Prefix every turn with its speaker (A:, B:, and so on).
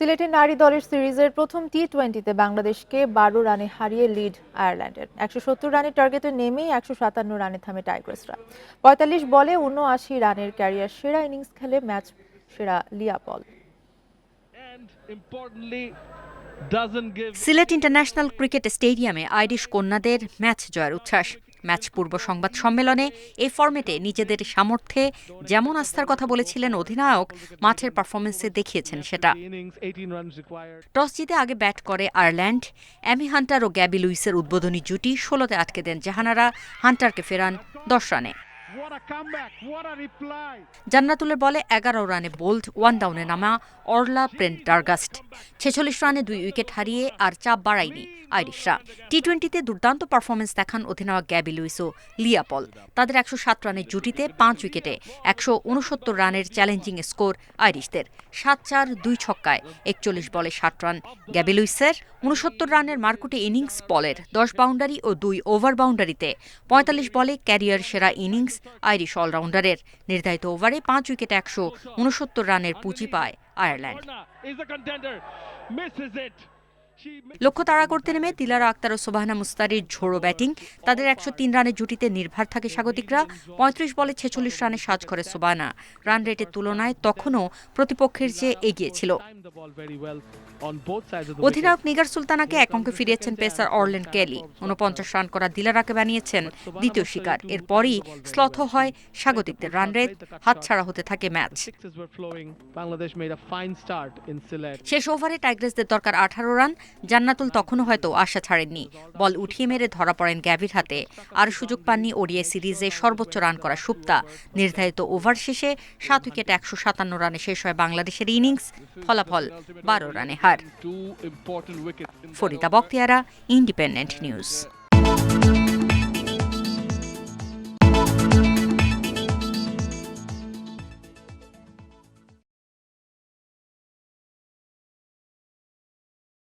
A: সিলেটের নারী দলের সিরিজের প্রথম টি টোয়েন্টিতে বাংলাদেশকে বারো রানে হারিয়ে লিড আয়ারল্যান্ডের। একশো সত্তর রানের টার্গেটে নেমেই একশো সাতান্ন রানে থামে টাইগার্সরা। পঁয়তাল্লিশ বলে উনআশি রানের ক্যারিয়ার সেরা ইনিংস খেলে ম্যাচ সেরা Leah Paul.
B: And importantly doesn't give
C: Sylhet international cricket স্টেডিয়ামে আইরিশ কন্যাদের ম্যাচ জয়ের উচ্ছ্বাস। ম্যাচ পূর্ব সংবাদ সম্মেলনে এ ফর্মেটে নিজেদের সামর্থ্যে যেমন আস্থার কথা বলেছিলেন অধিনায়ক মাঠের পারফরমেন্সে দেখিয়েছেন সেটা।
B: The innings 18 runs required.
C: Toss জিতে আগে ব্যাট করে আয়ারল্যান্ড। অ্যামি হান্টার ও গ্যাবি লুইসের উদ্বোধনী জুটি ষোলোতে আটকে দেন জাহানারা। হান্টারকে ফেরান দশ রানে। জান্নাতুলের বলে এগারো রানে বোল্ড ওয়ান ডাউনে নামা অরলা প্রেন্ডারগাস্ট ছেচল্লিশ রানে দুই উইকেট হারিয়ে আর চাপ বাড়ায়নি আইরিশরা। টি টোয়েন্টিতে দুর্দান্ত পারফরমেন্স দেখান অধিনায়ক গ্যাবি লুইস ও লিয়া পল। তাদের একশো সাত রানের জুটিতে পাঁচ উইকেটে একশো উনসত্তর রানের চ্যালেঞ্জিং স্কোর আইরিশদের। সাত চার, দুই ছক্কায় একচল্লিশ বলে ষাট রান। গ্যাবি লুইসের উনসত্তর রানের মার্কুটে ইনিংস পলের দশ বাউন্ডারি ও দুই ওভার বাউন্ডারিতে পঁয়তাল্লিশ বলে ক্যারিয়ার সেরা ইনিংস আইরিশ অলরাউন্ডারের। নির্ধারিত ওভারে পাঁচ উইকেটে একশো উনসত্তর রানের পুঁজি পায় আয়ারল্যান্ড। লক্ষ্য তাড়া করতে নেমে তিলারা আক্তার ও সোবাহানা মুস্তারির ঝোড়ো ব্যাটিং। তাদের একশো তিন রানের জুটিতে নির্ভার থাকে স্বাগতিকরা। পঁয়ত্রিশ বলে ছেচল্লিশ রানে সাজ করে সোবাহানা। রান রেটের তুলনায় তখনও প্রতিপক্ষের চেয়ে এগিয়ে ছিল. অধিনায়ক নিগার সুলতানাকে এক অঙ্কে ফিরিয়েছেন পেসার অরল্যান্ড কেলি। উনপঞ্চাশ রান করা দিলারাকে বানিয়েছেন দ্বিতীয় শিকার। এরপরই স্লথ হয় স্বাগতিকদের রান রেট। হাতছাড়া হতে থাকে ম্যাচ. শেষ ওভারে টাইগ্রেসদের দরকার আঠারো রান। জান্নাতুল তখনও হয়তো আশা ছাড়েননি। বল উঠিয়ে মেরে ধরা পড়েন গ্যাভির হাতে। আর সুযোগ পাননি ওডিআই সিরিজে সর্বোচ্চ রান করা সুপ্তা। নির্ধারিত ওভার শেষে সাত উইকেট, একশো সাতান্ন রানে শেষ হয় বাংলাদেশের ইনিংস। ফলাফল বারো রানে হার। ফরিদা. বক্তিয়ারা ইন্ডিপেন্ডেন্ট নিউজ।